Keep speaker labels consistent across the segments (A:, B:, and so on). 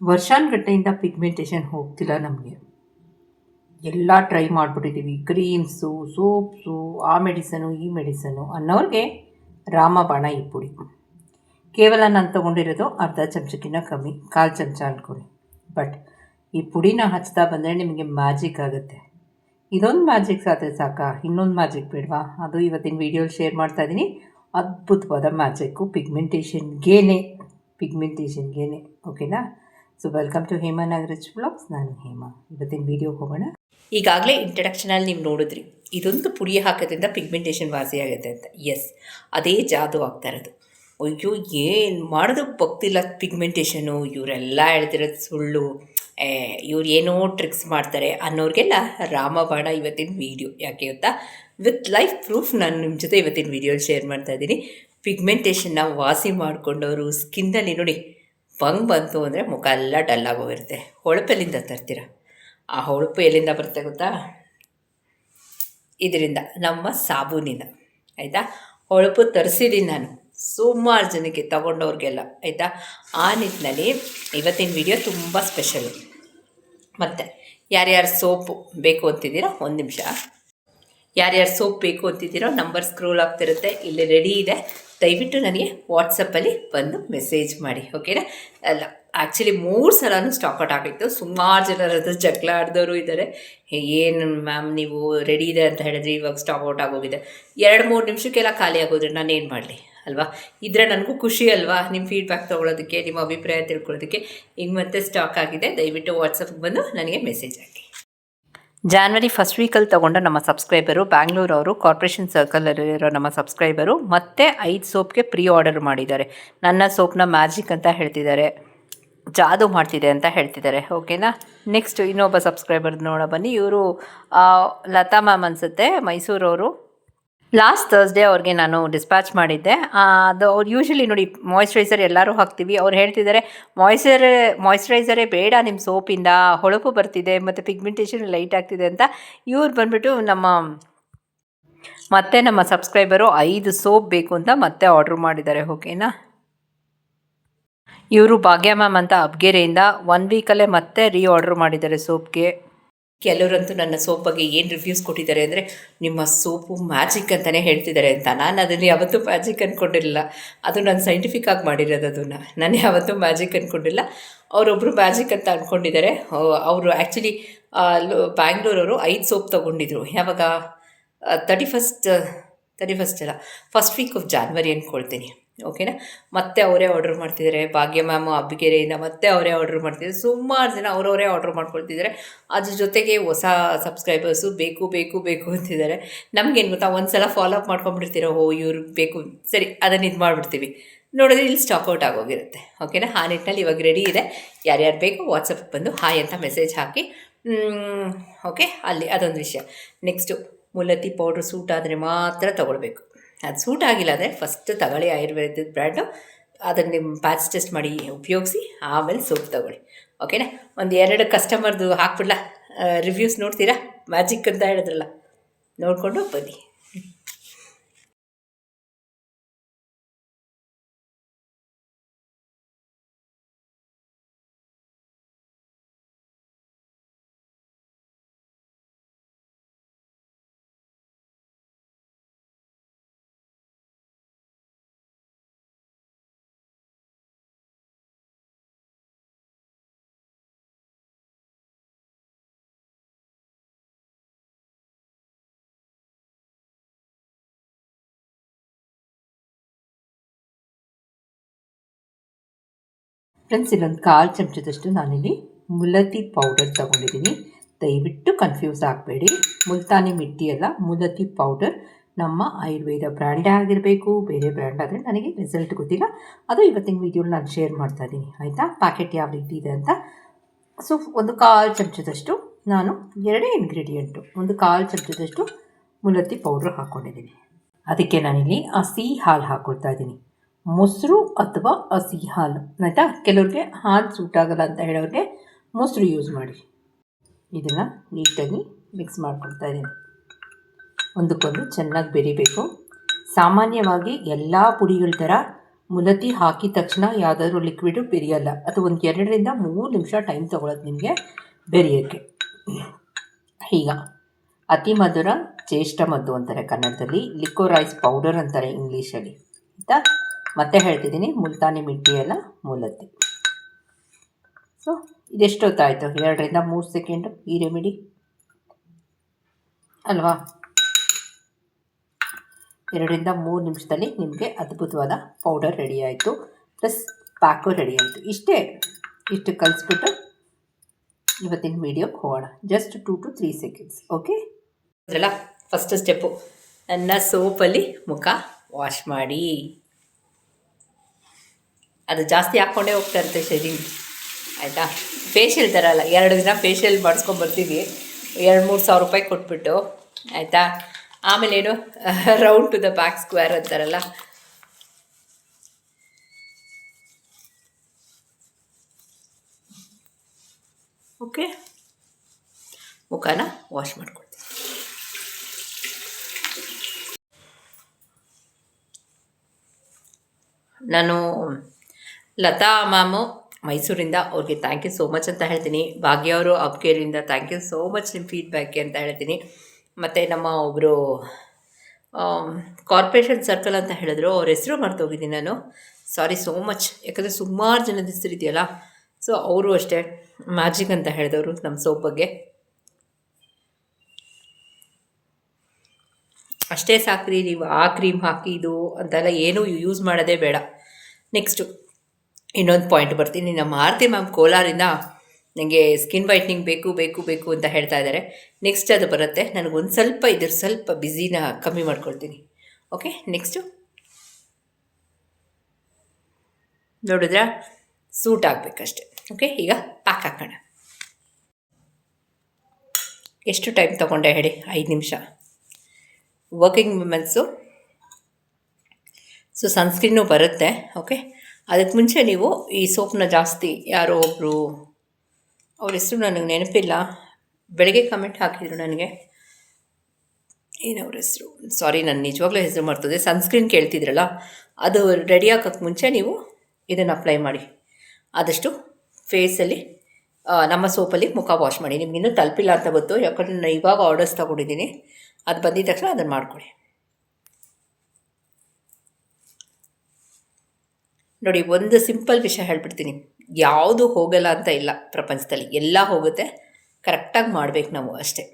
A: ವರ್ಷಾನುಗಟ್ಟೆಯಿಂದ pigmentation ಹೋಗ್ತಿಲ್ಲ ನಮಗೆ. ಎಲ್ಲ ಟ್ರೈ ಮಾಡಿಬಿಟ್ಟಿದ್ದೀವಿ ಕ್ರೀಮ್ಸು ಸೋಪ್ಸು ಆ ಮೆಡಿಸನು ಈ ಮೆಡಿಸನು ಅನ್ನೋರಿಗೆ ರಾಮಬಾಣ ಈ ಪುಡಿ ಕೇವಲ ನಾನು ತೊಗೊಂಡಿರೋದು ಅರ್ಧ ಚಮಚಕ್ಕಿಂತ ಕಮ್ಮಿ, ಕಾಲು ಚಮಚ ಅನ್ಕೊಳ್ಳಿ. ಬಟ್ ಈ ಪುಡಿನ ಹಚ್ತಾ ಬಂದರೆ ನಿಮಗೆ ಮ್ಯಾಜಿಕ್ ಆಗುತ್ತೆ. ಇದೊಂದು ಮ್ಯಾಜಿಕ್ ಸಾಧ್ಯ ಸಾಕಾ? ಇನ್ನೊಂದು ಮ್ಯಾಜಿಕ್ ಬೇಡವಾ? ಅದು ಇವತ್ತಿನ ವೀಡಿಯೋಲಿ ಶೇರ್ ಮಾಡ್ತಾ ಇದ್ದೀನಿ ಅದ್ಭುತವಾದ ಮ್ಯಾಜಿಕ್ಕು ಪಿಗ್ಮೆಂಟೇಷನ್ಗೇನೆ ಪಿಗ್ಮೆಂಟೇಷನ್ಗೇನೆ ಓಕೆನಾ so welcome to Hema Nagaraj blogs ನಾನು ಹೇಮಾ. ಇವತ್ತಿನ ವೀಡಿಯೋಗೆ ಹೋಗೋಣ. ಈಗಾಗಲೇ ಇಂಟ್ರಡಕ್ಷನಲ್ಲಿ ನೀವು ನೋಡಿದ್ರಿ. ಇದೊಂದು ಪುಡಿ ಹಾಕೋದ್ರಿಂದ ಪಿಗ್ಮೆಂಟೇಷನ್ ವಾಸಿ ಆಗುತ್ತೆ ಅಂತ. ಎಸ್ ಅದೇ ಜಾದು ಆಗ್ತಾ ಇರೋದು. ಅಯ್ಯೋ, ಏನು ಮಾಡೋದು ಗೊತ್ತಿಲ್ಲ ಪಿಗ್ಮೆಂಟೇಷನು ಇವರೆಲ್ಲ ಹೇಳ್ತಿರೋದು ಸುಳ್ಳು. ಇವ್ರು ಏನೋ ಟ್ರಿಕ್ಸ್ ಮಾಡ್ತಾರೆ ಅನ್ನೋರಿಗೆಲ್ಲ ರಾಮಬಾಣ ಇವತ್ತಿನ ವೀಡಿಯೋ ಯಾಕೆ ಗೊತ್ತಾ? ವಿತ್ ಲೈಫ್ ಪ್ರೂಫ್ ನಾನು ನಿಮ್ಮ ಜೊತೆ ಇವತ್ತಿನ ವೀಡಿಯೋಲಿ ಶೇರ್ ಮಾಡ್ತಾ ಇದ್ದೀನಿ. ಪಿಗ್ಮೆಂಟೇಷನ್ನ ವಾಸಿ ಮಾಡಿಕೊಂಡವರು ಸ್ಕಿನ್ನಲ್ಲಿ ನೋಡಿ ಬಂಗ್ ಬಂತು ಅಂದರೆ ಮುಖ ಎಲ್ಲ ಡಲ್ಲಾಗಿ ಹೋಗಿರುತ್ತೆ ಹೊಳಪೆಲ್ಲಿಂದ ತರ್ತೀರ? ಆ ಹೊಳಪು ಎಲ್ಲಿಂದ ಬರುತ್ತೆ ಗೊತ್ತಾ? ಇದರಿಂದ, ನಮ್ಮ ಸಾಬೂನಿಂದ. ಆಯಿತಾ? ಹೊಳಪು ತರಿಸಿದ್ದೀನಿ ನಾನು. ಸುಮಾರು ಜನಕ್ಕೆ ತಗೊಂಡವ್ರಿಗೆಲ್ಲ. ಆಯಿತಾ? ಆ ನಿಟ್ಟಿನಲ್ಲಿ ಇವತ್ತಿನ ವಿಡಿಯೋ ತುಂಬ ಸ್ಪೆಷಲು ಮತ್ತು, ಯಾರ್ಯಾರು ಸೋಪು ಬೇಕು ಅಂತಿದ್ದೀರೋ, ಒಂದು ನಿಮಿಷ. ಯಾರ್ಯಾರು ಸೋಪ್ ಬೇಕು ಅಂತಿದ್ದೀರೋ ನಂಬರ್ ಸ್ಕ್ರೋಲ್ ಆಗ್ತಿರುತ್ತೆ. ಇಲ್ಲಿ ರೆಡಿ ಇದೆ. ದಯವಿಟ್ಟು ನನಗೆ ವಾಟ್ಸಪ್ಪಲ್ಲಿ ಬಂದು ಮೆಸೇಜ್ ಮಾಡಿ ಓಕೆನಾ ಅಲ್ಲ ಆ್ಯಕ್ಚುಲಿ ಮೂರು ಸಲನೂ ಸ್ಟಾಕ್ ಔಟ್ ಆಗಿತ್ತು ಸುಮಾರು ಜನರ ಹತ್ರ ಜಗಳ ಆಡಿದವರು ಇದ್ದಾರೆ ಏನು ಮ್ಯಾಮ್ ನೀವು ರೆಡಿ ಇದೆ ಅಂತ ಹೇಳಿದ್ರೆ ಇವಾಗ ಸ್ಟಾಕ್ ಔಟ್ ಆಗೋಗಿದೆ. ಎರಡು, ಮೂರು ನಿಮಿಷಕ್ಕೆಲ್ಲ ಖಾಲಿ ಆಗೋದ್ರೆ ನಾನು ಏನು ಮಾಡಲಿ, ಅಲ್ವಾ? ಇದ್ರೆ ನನಗೂ ಖುಷಿ ಅಲ್ವಾ? ನಿಮ್ಮ ಫೀಡ್ಬ್ಯಾಕ್ ತೊಗೊಳೋದಕ್ಕೆ, ನಿಮ್ಮ ಅಭಿಪ್ರಾಯ ತಿಳ್ಕೊಳ್ಳೋದಕ್ಕೆ. ಈಗ ಮತ್ತೆ ಸ್ಟಾಕ್ ಆಗಿದೆ. ದಯವಿಟ್ಟು ವಾಟ್ಸಪ್ಗೆ ಬಂದು ನನಗೆ ಮೆಸೇಜ್ ಹಾಕಿ. ಜಾನ್ವರಿ ಫಸ್ಟ್ ವೀಕಲ್ಲಿ ತೊಗೊಂಡ ನಮ್ಮ ಸಬ್ಸ್ಕ್ರೈಬರು ಅವರು ಕಾರ್ಪೊರೇಷನ್ ಸರ್ಕಲಲ್ಲಿರೋ ನಮ್ಮ ಸಬ್ಸ್ಕ್ರೈಬರು ಮತ್ತೆ ಐದು ಸೋಪ್ಗೆ ಪ್ರೀ ಆರ್ಡರ್ ಮಾಡಿದ್ದಾರೆ. ನನ್ನ ಸೋಪ್ನ ಮ್ಯಾಜಿಕ್ ಅಂತ ಹೇಳ್ತಿದ್ದಾರೆ. ಜಾದು ಮಾಡ್ತಿದೆ ಅಂತ ಹೇಳ್ತಿದ್ದಾರೆ. ಓಕೆನಾ ನೆಕ್ಸ್ಟ್ ಇನ್ನೊಬ್ಬ ಸಬ್ಸ್ಕ್ರೈಬರ್ ನೋಡೋ ಬನ್ನಿ. ಇವರು ಲತಾ ಮ್ಯಾಮ್ ಅನಿಸುತ್ತೆ, ಮೈಸೂರವರು. ಲಾಸ್ಟ್ ಥರ್ಸ್ಡೇ ಅವ್ರಿಗೆ ನಾನು ಡಿಸ್ಪ್ಯಾಚ್ ಮಾಡಿದ್ದೆ. ಅದು ಅವ್ರು ಯೂಶ್ವಲಿ ನೋಡಿ ಮಾಯ್ಶ್ಚರೈಸರ್ ಎಲ್ಲರೂ ಹಾಕ್ತೀವಿ. ಅವ್ರು ಹೇಳ್ತಿದ್ದಾರೆ ಮಾಯ್ಶ್ಚರ ಮಾಯ್ಶ್ಚರೈಸರೇ ಬೇಡ ನಿಮ್ಮ ಸೋಪಿಂದ. ಹೊಳಪು ಬರ್ತಿದೆ ಮತ್ತು ಪಿಗ್ಮೆಂಟೇಷನ್ ಲೈಟ್ ಆಗ್ತಿದೆ ಅಂತ. ಇವ್ರು ಬಂದುಬಿಟ್ಟು ನಮ್ಮ, ಮತ್ತೆ ನಮ್ಮ ಸಬ್ಸ್ಕ್ರೈಬರು ಐದು ಸೋಪ್ ಬೇಕು ಅಂತ ಮತ್ತೆ ಆರ್ಡ್ರ್ ಮಾಡಿದ್ದಾರೆ. ಓಕೆನಾ ಇವರು ಭಾಗ್ಯ ಮ್ಯಾಮ್ ಅಂತ ಅಬ್ಗೆರೆಯಿಂದ ಒನ್ ವೀಕಲ್ಲೇ ಮತ್ತೆ ರೀ ಆರ್ಡ್ರ್ ಮಾಡಿದ್ದಾರೆ ಸೋಪ್ಗೆ. ಕೆಲವರಂತೂ ನನ್ನ ಸೋಪ್ ಬಗ್ಗೆ ಏನು ರಿವ್ಯೂಸ್ ಕೊಟ್ಟಿದ್ದಾರೆ ಅಂದರೆ, ನಿಮ್ಮ ಸೋಪು ಮ್ಯಾಜಿಕ್ ಅಂತಲೇ ಹೇಳ್ತಿದ್ದಾರೆ ಅಂತ. ನಾನು ಅದನ್ನು ಯಾವತ್ತೂ ಮ್ಯಾಜಿಕ್ ಅಂದ್ಕೊಂಡಿರಲಿಲ್ಲ ಅದು ನಾನು ಸೈಂಟಿಫಿಕ್ ಆಗಿ ಮಾಡಿರೋದು ಅದನ್ನು. ನಾನು ಯಾವತ್ತೂ ಮ್ಯಾಜಿಕ್ ಅಂದ್ಕೊಂಡಿಲ್ಲ ಅವರೊಬ್ಬರು ಮ್ಯಾಜಿಕ್ ಅಂತ ಅಂದ್ಕೊಂಡಿದ್ದಾರೆ ಅವರು ಆ್ಯಕ್ಚುಲಿ ಬ್ಯಾಂಗ್ಳೂರವರು ಐದು ಸೋಪ್ ತೊಗೊಂಡಿದ್ರು. ಯಾವಾಗ? ತರ್ಟಿ ಫಸ್ಟ್ ತರ್ಟಿ ಫಸ್ಟ್ ಅಲ್ಲ ಫಸ್ಟ್ ವೀಕ್ ಆಫ್ ಜಾನ್ವರಿ ಅಂದ್ಕೊಳ್ತೀನಿ ಓಕೆನಾ ಮತ್ತೆ ಅವರೇ ಆರ್ಡ್ರ್ ಮಾಡ್ತಿದ್ದಾರೆ ಭಾಗ್ಯ ಮ್ಯಾಮು ಅಬ್ಬಿಗೆರೆಯಿಂದ ಮತ್ತೆ ಅವರೇ ಆರ್ಡರ್ ಮಾಡ್ತಿದ್ದಾರೆ ಸುಮಾರು ಜನ ಅವರವರೇ ಆರ್ಡ್ರ್ ಮಾಡ್ಕೊಳ್ತಿದ್ದಾರೆ ಅದ್ರ ಜೊತೆಗೆ ಹೊಸ ಸಬ್ಸ್ಕ್ರೈಬರ್ಸು ಬೇಕು ಬೇಕು ಬೇಕು ಅಂತಿದ್ದಾರೆ ನಮಗೇನು ಗೊತ್ತಾ? ಒಂದು ಸಲ ಫಾಲೋ ಅಪ್ ಮಾಡ್ಕೊಂಡ್ಬಿಡ್ತೀರೋ? ಓ, ಇವ್ರು ಬೇಕು. ಸರಿ ಅದನ್ನು ಇದು ಮಾಡಿಬಿಡ್ತೀವಿ. ನೋಡಿದ್ರೆ ಇಲ್ಲಿ ಸ್ಟಾಕ್ ಔಟ್ ಆಗೋಗಿರುತ್ತೆ. ಓಕೆನಾ ಆ ನಿಟ್ಟಿನಲ್ಲಿ ಇವಾಗ ರೆಡಿ ಇದೆ. ಯಾರ್ಯಾರು ಬೇಕು ವಾಟ್ಸಪ್ ಬಂದು ಹಾಯ್ ಅಂತ ಮೆಸೇಜ್ ಹಾಕಿ. ಓಕೆ ಅಲ್ಲಿ ಅದೊಂದು ವಿಷಯ. ನೆಕ್ಸ್ಟು ಮುಲ್ಲತ್ತಿ ಪೌಡ್ರ್ ಸೂಟ್ ಆದರೆ ಮಾತ್ರ ತೊಗೊಳ್ಬೇಕು. ಅದು ಸೂಟ್ ಆಗಿಲ್ಲ ಅಂದರೆ ಫಸ್ಟ್ ತಗೊಳ್ಳಿ ಆಯುರ್ವೇದದ ಬ್ರ್ಯಾಂಡು, ಅದನ್ನು ನಿಮ್ಮ ಪ್ಯಾಚ್ ಟೆಸ್ಟ್ ಮಾಡಿ ಉಪಯೋಗಿಸಿ ಆಮೇಲೆ ಸೋಪ್ ತಗೊಳ್ಳಿ. ಓಕೆನಾ ಒಂದು ಎರಡು ಕಸ್ಟಮರ್ದು ಹಾಕ್ಬಿಡ್ಲಾ ರಿವ್ಯೂಸ್ ನೋಡ್ತೀರಾ? ಮ್ಯಾಜಿಕ್ ಅಂತ ಹೇಳಿದ್ರಲ್ಲ. ನೋಡಿಕೊಂಡು ಬನ್ನಿ. ಫ್ರೆಂಡ್ಸ್ ಇಲ್ಲೊಂದು ಕಾಲು ಚಮಚದಷ್ಟು ನಾನಿಲ್ಲಿ ಮುಲತಿ ಪೌಡರ್ ತೊಗೊಂಡಿದ್ದೀನಿ. ದಯವಿಟ್ಟು ಕನ್ಫ್ಯೂಸ್ ಆಗಬೇಡಿ. ಮುಲ್ತಾನಿ ಮಿಟ್ಟಿ ಅಲ್ಲ, ಮುಲತಿ ಪೌಡರ್ ನಮ್ಮ ಆಯುರ್ವೇದ ಬ್ರ್ಯಾಂಡೇ ಆಗಿರಬೇಕು. ಬೇರೆ ಬ್ರ್ಯಾಂಡ್ ಆದರೆ ನನಗೆ ರಿಸಲ್ಟ್ ಗೊತ್ತಿಲ್ಲ. ಅದು ಇವತ್ತಿನ ವೀಡಿಯೋಲಿ ನಾನು ಶೇರ್ ಮಾಡ್ತಾ ಇದ್ದೀನಿ. ಆಯಿತಾ? ಪ್ಯಾಕೆಟ್ ಯಾವ ರೀತಿ ಇದೆ ಅಂತ. ಸೊ ಒಂದು ಕಾಲು ಚಮಚದಷ್ಟು ನಾನು ಎರಡೇ ಇಂಗ್ರೀಡಿಯೆಂಟು ಒಂದು ಕಾಲು ಚಮಚದಷ್ಟು ಮುಲತಿ ಪೌಡ್ರ್ ಹಾಕ್ಕೊಂಡಿದ್ದೀನಿ ಅದಕ್ಕೆ ನಾನಿಲ್ಲಿ ಹಸಿ ಹಾಲು ಹಾಕ್ಕೊಳ್ತಾ ಇದ್ದೀನಿ. ಮೊಸರು ಅಥವಾ ಹಸಿ ಹಾಲು. ಆಯಿತಾ? ಕೆಲವ್ರಿಗೆ ಹಾಲು ಸೂಟ್ ಆಗಲ್ಲ ಅಂತ ಹೇಳೋರಿಗೆ ಮೊಸರು ಯೂಸ್ ಮಾಡಿ. ಇದನ್ನು ನೀಟಾಗಿ ಮಿಕ್ಸ್ ಮಾಡ್ಕೊಳ್ತಾ ಇದ್ದೀನಿ. ಒಂದಕ್ಕೊಂದು ಚೆನ್ನಾಗಿ ಬೆರಿಬೇಕು. ಸಾಮಾನ್ಯವಾಗಿ ಎಲ್ಲ ಪುಡಿಗಳ ಥರ ಮುಲತಿ ಹಾಕಿದ ತಕ್ಷಣ ಯಾವುದಾದ್ರೂ ಲಿಕ್ವಿಡು ಬೆರಿಯಲ್ಲ. ಅದು ಒಂದು ಎರಡರಿಂದ ಮೂರು ನಿಮಿಷ ಟೈಮ್ ತೊಗೊಳತ್ತೆ ನಿಮಗೆ ಬೆರೆಯೋಕ್ಕೆ. ಈಗ ಅತಿ ಮಧುರ ಜ್ಯೇಷ್ಠ ಮದ್ದು ಅಂತಾರೆ ಕನ್ನಡದಲ್ಲಿ. ಲಿಕೋರೈಸ್ ಪೌಡರ್ ಅಂತಾರೆ ಇಂಗ್ಲೀಷಲ್ಲಿ. ಆಯಿತಾ? ಮತ್ತೆ ಹೇಳ್ತಿದ್ದೀನಿ ಮುಲ್ತಾನಿ ಮಿಟ್ಟಿ ಎಲ್ಲ ಮೂಲತಿ ಸೊ ಇದೆಷ್ಟೊತ್ತಾಯಿತು? ಎರಡರಿಂದ ಮೂರು ಸೆಕೆಂಡು ಈ ರೆಮಿಡಿ ಅಲ್ವಾ? ಎರಡರಿಂದ ಮೂರು ನಿಮಿಷದಲ್ಲಿ ನಿಮಗೆ ಅದ್ಭುತವಾದ ಪೌಡರ್ ರೆಡಿ ಆಯಿತು. ಪ್ಲಸ್ ಪ್ಯಾಕು ರೆಡಿ ಆಯಿತು. ಇಷ್ಟೇ. ಇಷ್ಟು ಕಲಿಸ್ಬಿಟ್ಟು ಇವತ್ತಿನ ವೀಡಿಯೋಗೆ ಹೋಗೋಣ. Just two to three seconds okay ಅದ್ರಲ್ಲ ಫಸ್ಟ್ ಸ್ಟೆಪ್ಪು ನನ್ನ ಸೋಪಲ್ಲಿ ಮುಖ ವಾಶ್ ಮಾಡಿ. ಅದು ಜಾಸ್ತಿ ಹಾಕ್ಕೊಂಡೇ ಹೋಗ್ತಾ ಇರುತ್ತೆ ಶೇವಿಂಗ್ ಆಯಿತಾ? ಫೇಶಿಯಲ್ ಥರ ಅಲ್ಲ, ಎರಡು ದಿನ ಫೇಶಿಯಲ್ ಮಾಡಿಸ್ಕೊಂಬರ್ತೀವಿ ಎರಡು, ಮೂರು ಸಾವಿರ ರೂಪಾಯಿ ಕೊಟ್ಬಿಟ್ಟು, ಆಯಿತಾ? ಆಮೇಲೆ ಏನು? Round to the back square ಅಂತಾರಲ್ಲ. ಓಕೆ? ಮುಖನ ವಾಶ್ ಮಾಡ್ಕೊಳ್ತೀನಿ. ನಾನು ಲತಾ ಮ್ಯಾಮು, ಮೈಸೂರಿಂದ ಅವ್ರಿಗೆ ಥ್ಯಾಂಕ್ ಯು ಸೋ ಮಚ್ ಅಂತ ಹೇಳ್ತೀನಿ. ಭಾಗ್ಯ ಅವರು ಅಬ್ಕೇರಿಂದ ಥ್ಯಾಂಕ್ ಯು ಸೋ ಮಚ್ ನಿಮ್ಮ ಫೀಡ್ಬ್ಯಾಕ್ಗೆ ಅಂತ ಹೇಳ್ತೀನಿ. ಮತ್ತು ನಮ್ಮ ಒಬ್ಬರು ಕಾರ್ಪೊರೇಷನ್ ಸರ್ಕಲ್ ಅಂತ ಹೇಳಿದ್ರು, ಅವ್ರ ಹೆಸರು ಮರ್ತೋಗಿದ್ದೀನಿ ನಾನು. ಸಾರಿ ಸೋ ಮಚ್ ಯಾಕಂದರೆ ಸುಮಾರು ಜನದ ಹೆಸರು ಇದೆಯಲ್ಲ. ಸೊ ಅವರು ಅಷ್ಟೇ ಮ್ಯಾಜಿಕ್ ಅಂತ ಹೇಳಿದವರು ನಮ್ಮ ಸೋಪ್ ಬಗ್ಗೆ. ಅಷ್ಟೇ ಸಾಕ್ರಿ, ನೀವು ಆ ಕ್ರೀಮ್ ಹಾಕಿ ಇದು ಅಂತೆಲ್ಲ ಏನೂ ಯೂಸ್ ಮಾಡೋದೇ ಬೇಡ. ನೆಕ್ಸ್ಟು ಇನ್ನೊಂದು ಪಾಯಿಂಟ್ ಬರ್ತೀನಿ. ನಮ್ಮ ಆರತಿ ಮ್ಯಾಮ್ ಕೋಲಾರಿಂದ ನನಗೆ ಸ್ಕಿನ್ ವೈಟ್ನಿಂಗ್ ಬೇಕು ಬೇಕು ಬೇಕು ಅಂತ ಹೇಳ್ತಾ ಇದ್ದಾರೆ. ನೆಕ್ಸ್ಟ್ ಅದು ಬರುತ್ತೆ. ನನಗೊಂದು ಸ್ವಲ್ಪ ಇದ್ರ ಸ್ವಲ್ಪ ಬ್ಯುಸಿನ ಕಮ್ಮಿ ಮಾಡ್ಕೊಳ್ತೀನಿ. ಓಕೆ ನೆಕ್ಸ್ಟು ನೋಡಿದ್ರಾ? ಸೂಟ್ ಆಗಬೇಕಷ್ಟೆ. ಓಕೆ ಈಗ ಪ್ಯಾಕ್ ಹಾಕೋಣ. ಎಷ್ಟು ಟೈಮ್ ತೊಗೊಂಡೆ ಹೇಳಿ? ಐದು ನಿಮಿಷ. ವರ್ಕಿಂಗ್ ವುಮೆನ್ಸು ಸೊ ಸನ್ಸ್ಕ್ರೀನು ಬರುತ್ತೆ. ಓಕೆ ಅದಕ್ಕೆ ಮುಂಚೆ ನೀವು ಈ ಸೋಪ್ನ ಜಾಸ್ತಿ ಯಾರೋ ಒಬ್ಬರು ಅವ್ರ ಹೆಸರು ನನಗೆ ನೆನಪಿಲ್ಲ. ಬೆಳಗ್ಗೆ ಕಮೆಂಟ್ ಹಾಕಿದರು ನನಗೆ. ಏನವ್ರ ಹೆಸರು? ಸಾರಿ ನಾನು ನಿಜವಾಗ್ಲೂ ಹೆಸರು ಮಾಡ್ತದೆ ಸನ್ಸ್ಕ್ರೀನ್ ಕೇಳ್ತಿದ್ರಲ್ಲ, ಅದು ರೆಡಿ ಹಾಕೋಕ್ಕೆ ಮುಂಚೆ ನೀವು ಇದನ್ನು ಅಪ್ಲೈ ಮಾಡಿ. ಆದಷ್ಟು ಫೇಸಲ್ಲಿ ನಮ್ಮ ಸೋಪಲ್ಲಿ ಮುಖ ವಾಶ್ ಮಾಡಿ. ನಿಮ್ಗೆ ಇನ್ನೂ ತಲುಪಿಲ್ಲ ಅಂತ ಗೊತ್ತು. ಯಾಕಂದರೆ ನಾನು ಇವಾಗ ಆರ್ಡರ್ಸ್ ತೊಗೊಂಡಿದ್ದೀನಿ. ಅದು ಬಂದಿದ ತಕ್ಷಣ ಅದನ್ನು ಮಾಡಿಕೊಡಿ ನೋಡಿ, ಒಂದು ಸಿಂಪಲ್ ವಿಷಯ ಹೇಳ್ಬಿಡ್ತೀನಿ. ಯಾವುದು ಹೋಗಲ್ಲ ಅಂತ ಇಲ್ಲ ಪ್ರಪಂಚದಲ್ಲಿ. ಎಲ್ಲ ಹೋಗುತ್ತೆ. ಕರೆಕ್ಟಾಗಿ ಮಾಡಬೇಕು ನಾವು ಅಷ್ಟೇ.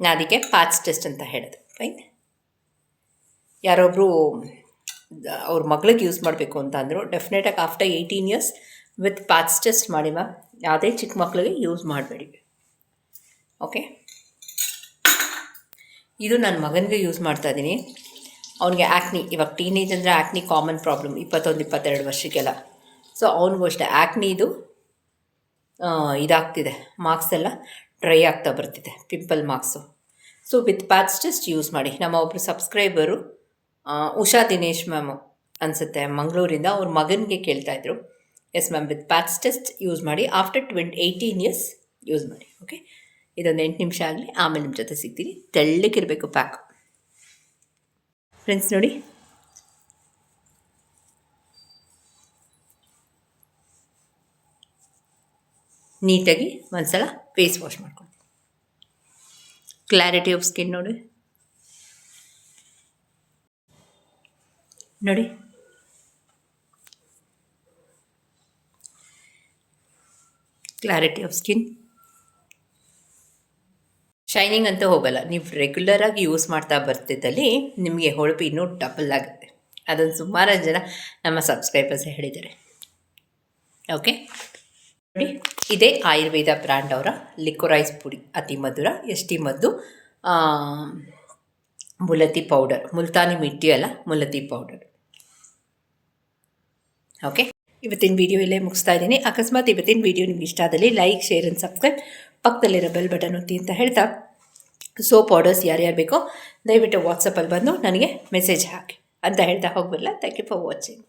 A: ನಾ ಅದಕ್ಕೆ ಪ್ಯಾಚ್ ಟೆಸ್ಟ್ ಅಂತ ಹೇಳಿದೆ. ಫೈನ್. ಯಾರೊಬ್ಬರು ಅವ್ರ ಮಗಳಿಗೆ ಯೂಸ್ ಮಾಡಬೇಕು ಅಂತ ಅಂದರು, ಡೆಫಿನೆಟಾಗಿ after eighteen years with patch test ಮಾಡಿ ಮ್ಯಾಮ್. ಯಾವುದೇ ಚಿಕ್ಕ ಮಕ್ಕಳಿಗೆ ಯೂಸ್ ಮಾಡಬೇಡಿ. ಓಕೆ? ಇದು ನನ್ನ ಮಗನಿಗೆ ಯೂಸ್ ಮಾಡ್ತಾ ಇದ್ದೀನಿ. ಅವನಿಗೆ ಆ್ಯಕ್ನಿ ಇವಾಗ ಟೀನೇಜ್ ಅಂದರೆ ಆ್ಯಕ್ನಿ ಕಾಮನ್ ಪ್ರಾಬ್ಲಮ್ ಇಪ್ಪತ್ತೊಂದು, ಇಪ್ಪತ್ತೆರಡು ವರ್ಷಕ್ಕೆಲ್ಲ. ಸೊ ಅವನಿಗೂ ಅಷ್ಟೇ. ಆ್ಯಕ್ನಿದು ಇದಾಗ್ತಿದೆ. ಮಾರ್ಕ್ಸ್ ಎಲ್ಲ ಡ್ರೈ ಆಗ್ತಾ ಬರ್ತಿದೆ. Pimple marks so with patch test use ಮಾಡಿ. ನಮ್ಮ ಒಬ್ಬರು ಸಬ್ಸ್ಕ್ರೈಬರು ಉಷಾ ದಿನೇಶ್ ಮ್ಯಾಮು ಅನಿಸುತ್ತೆ. ಮಂಗಳೂರಿಂದ ಅವ್ರ ಮಗನಿಗೆ ಕೇಳ್ತಾ ಇದ್ರು. Yes ma'am with patch test use ಮಾಡಿ. After twenty eighteen years use ಮಾಡಿ. ಓಕೆ ಇದೊಂದು ಎಂಟು ನಿಮಿಷ ಆಗಲಿ, ಆಮೇಲೆ ನಿಮ್ಮ ಜೊತೆ ಸಿಗ್ತೀನಿ. ತೆಳ್ಳಕ್ಕಿರಬೇಕು ಪ್ಯಾಕ್ ಫ್ರೆಂಡ್ಸ್ ನೋಡಿ. ನೀಟಾಗಿ ಒಂದ್ಸಲ ಫೇಸ್ ವಾಶ್ ಮಾಡ್ಕೊಳ್ತೀನಿ. ಕ್ಲಾರಿಟಿ ಆಫ್ ಸ್ಕಿನ್ ನೋಡಿ. ನೋಡಿ. ಕ್ಲಾರಿಟಿ ಆಫ್ ಸ್ಕಿನ್ ಶೈನಿಂಗ್ ಅಂತ ಹೋಗಲ್ಲ. ನೀವು ರೆಗ್ಯುಲರಾಗಿ ಯೂಸ್ ಮಾಡ್ತಾ ಬರ್ತಿದ್ದಲ್ಲಿ ನಿಮಗೆ ಹೊಳಪು ಇನ್ನೂ ಡಬಲ್ ಆಗುತ್ತೆ. ಅದನ್ನು ಸುಮಾರು ಜನ ನಮ್ಮ ಸಬ್ಸ್ಕ್ರೈಬರ್ಸ್ ಹೇಳಿದ್ದಾರೆ. ಓಕೆ ನೋಡಿ ಇದೇ ಆಯುರ್ವೇದ ಬ್ರ್ಯಾಂಡ್ ಅವರ ಲಿಕ್ವರೈಸ್ ಪುಡಿ ಅತಿ ಮಧುರ ಎಷ್ಟಿ ಮದ್ದು ಮುಲತಿ ಪೌಡರ್ ಮುಲ್ತಾನಿ ಮಿಟ್ಟಿ ಅಲ್ಲ ಮುಲತಿ ಪೌಡರ್ ಓಕೆ ಇವತ್ತಿನ ವಿಡಿಯೋ ಇಲ್ಲೇ ಮುಗಿಸ್ತಾ ಇದ್ದೀನಿ. ಅಕಸ್ಮಾತ್ ಇವತ್ತಿನ ವಿಡಿಯೋ ನಿಮ್ಗೆ ಇಷ್ಟ ಆದಲ್ಲಿ ಲೈಕ್ ಶೇರ್ ಆ್ಯಂಡ್ ಸಬ್ಸ್ಕ್ರೈಬ್ ಪಕ್ಕದಲ್ಲಿರೋ ಬೆಲ್ ಬಟನ್ ಒತ್ತಿ ಅಂತ ಹೇಳ್ತಾ ಸೋಪ್ ಆರ್ಡರ್ಸ್ ಯಾರ್ಯಾರು ಬೇಕೋ ದಯವಿಟ್ಟು ವಾಟ್ಸಪ್ಪಲ್ಲಿ ಬಂದು ನನಗೆ ಮೆಸೇಜ್ ಹಾಕಿ ಅಂತ ಹೇಳ್ತಾ ಹೋಗ್ಬಲ್ಲ ಥ್ಯಾಂಕ್ ಯು ಫಾರ್ ವಾಚಿಂಗ್